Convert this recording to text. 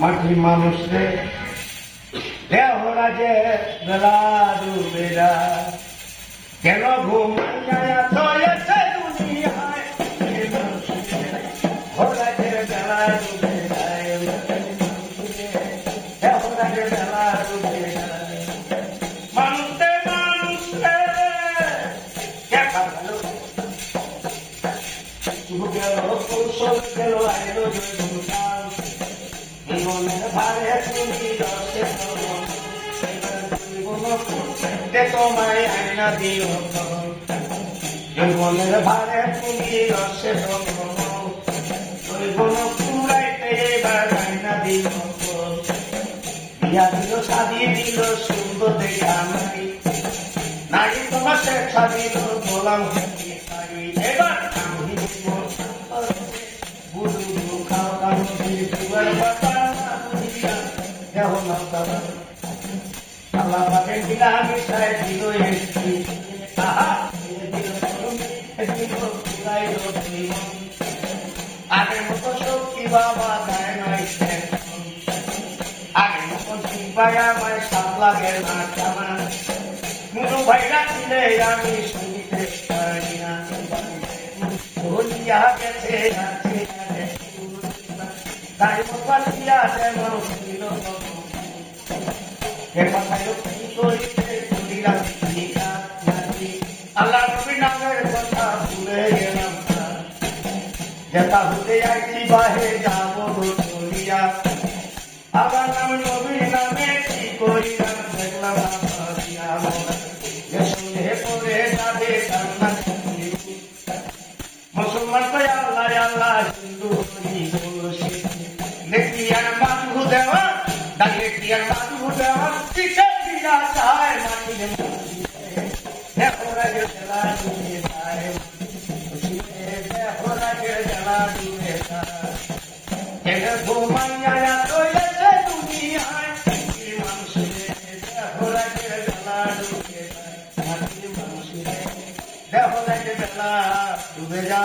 মাটি মানুষ রে দেহরাজে বেলা যায় কেন ঘুমাইয়া জীবনের ভারে তুমি রসে তোমায় আইনা দিও জীবনের ভারে তুমি রসে জৈবন এবার আইনা দিও দিল সাদি দিল সুন্দর দেখা নাই নারী তোমার শেখা দিল গোলাম এবার আমি দিব বুড়ু বুড়ু খাও দাম দুয়ার বাতা দেহ না। তারা আল্লাহ পাকে দিলা আমি সাই দিল এসছি আহা দিল দিল দিল দিল আগের মতো শক্তি বাবা দেয় মতো শিবায় আমায় সাত লাগে না জামা মুনু ভাইরা ছিলে আমি শুনিতে পারি না বলিয়া গেছে আবার নাম নামে মুসলমান তো আল্লাহ আল্লাহ হিন্দু হরি আর বান্ধু দেওয়া দেখি আর বান্ধু দেওয়া? শিখে দিলা চায়। দেখো রাগে জেলা যায় দেখো রাগে জেলা ডুবে যায় এনে দুনিয়ায় কি মানুষের দেখো রাগে জেলা डुबे जा